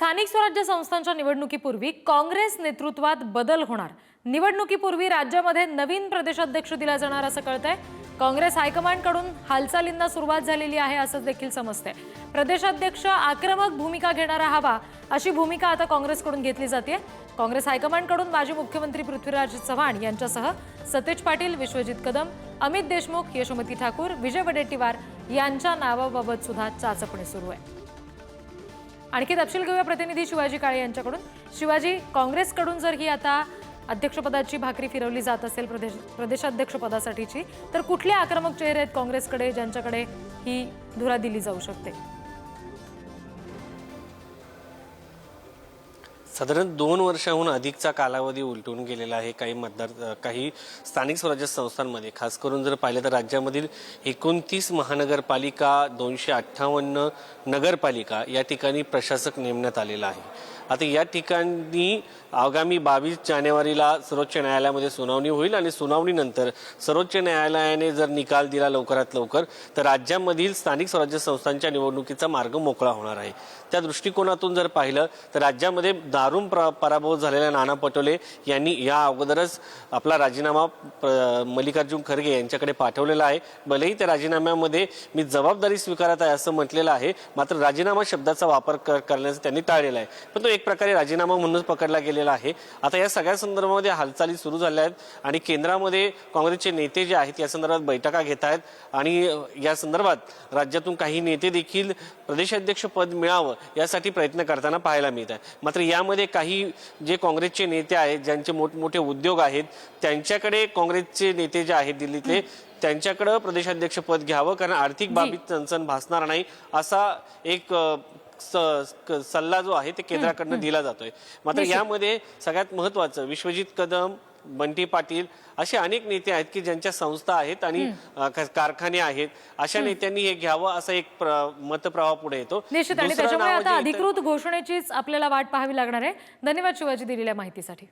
स्थानिक स्वराज्य संस्थांच्या निवडणुकीपूर्वी काँग्रेस नेतृत्वात बदल होणार. निवडणुकीपूर्वी राज्यामध्ये नवीन प्रदेशाध्यक्ष दिला जाणार असं कळतंय. काँग्रेस हायकमांडकडून हालचालींना सुरुवात झालेली आहे असं देखील समजतंय. प्रदेशाध्यक्ष आक्रमक भूमिका घेणारा हवा अशी भूमिका आता काँग्रेसकडून घेतली जाते काँग्रेस हायकमांडकडून माजी मुख्यमंत्री पृथ्वीराज चव्हाण यांच्यासह सतेज पाटील विश्वजित कदम अमित देशमुख यशोमती ठाकूर विजय वडेट्टीवार यांच्या नावाबाबत सुद्धा चाचपणी सुरू आहे. आणखी तपशील घेऊया प्रतिनिधी शिवाजी काळे यांच्याकडून. शिवाजी काँग्रेसकडून जर ही आता अध्यक्षपदाची भाकरी फिरवली जात असेल प्रदेश प्रदेशाध्यक्षपदासाठीची तर कुठले आक्रमक चेहरे आहेत काँग्रेसकडे ज्यांच्याकडे ही धुरा दिली जाऊ शकते? साधारण दोन वर्षाहून अधिकचा कालावधी उलटून गेलेला आहे काही मतदार काही स्थानिक स्वराज्य संस्थांमध्ये. खास करून जर पाहिलं तर राज्यामधील एकोणतीस महानगरपालिका दोनशे अठ्ठावन्न नगरपालिका या ठिकाणी प्रशासक नेमण्यात आलेला आहे. आता या ठिकाणी आगामी बावीस जानेवारीला सर्वोच्च न्यायालयामध्ये सुनावणी होईल आणि सुनावणीनंतर सर्वोच्च न्यायालयाने जर निकाल दिला लवकरात लवकर तर राज्यामधील स्थानिक स्वराज्य संस्थांच्या निवडणुकीचा मार्ग मोकळा होणार आहे. त्या दृष्टिकोनातून जर पाहिलं तर राज्यामध्ये दारुण प्र पराभव झालेल्या नाना पटोले यांनी या अगोदरच आपला राजीनामा प- मल्लिकार्जुन खरगे यांच्याकडे पाठवलेला आहे. भलेही त्या राजीनाम्यामध्ये मी जबाबदारी स्वीकारत आहे असं म्हटलेलं आहे मात्र राजीनामा शब्दाचा वापर कर करण्याचं त्यांनी टाळलेला आहे. पण तो एक प्रकारे राजीनामा म्हणूनच पकडला गेलेला आहे. आता या सगळ्या संदर्भामध्ये हालचाली सुरू झाल्या आहेत आणि केंद्रामध्ये काँग्रेसचे नेते जे आहेत या संदर्भात बैठका घेत आहेत आणि या संदर्भात राज्यातून काही नेते देखील प्रदेशाध्यक्ष पद मिळावं यासाठी प्रयत्न करताना पाहायला मिळत आहे मात्र यामध्ये काही जे काँग्रेसचे नेते आहेत ज्यांचे मोठमोठे उद्योग आहेत त्यांच्याकडे काँग्रेसचे नेते जे आहेत दिल्लीतले त्यांच्याकडं प्रदेशाध्यक्ष पद घ्यावं कारण आर्थिक बाबीत चणचण भासणार नाही असा एक सल्ला जो आहे ते केंद्राकडनं दिला जातोय. मात्र यामध्ये सगळ्यात महत्वाचं विश्वजित कदम बंटी पाटील असे अनेक नेते आहेत की ज्यांच्या संस्था आहेत आणि कारखाने आहेत. अशा नेत्यांनी हे घ्यावं असा एक प्र- मतप्रवाह पुढे येतो. निश्चित. आणि त्याच्यामुळे आता जे इथं- अधिकृत घोषणेचीच आपल्याला वाट पाहावी लागणार आहे. धन्यवाद शिवाजी दिलेल्या माहितीसाठी.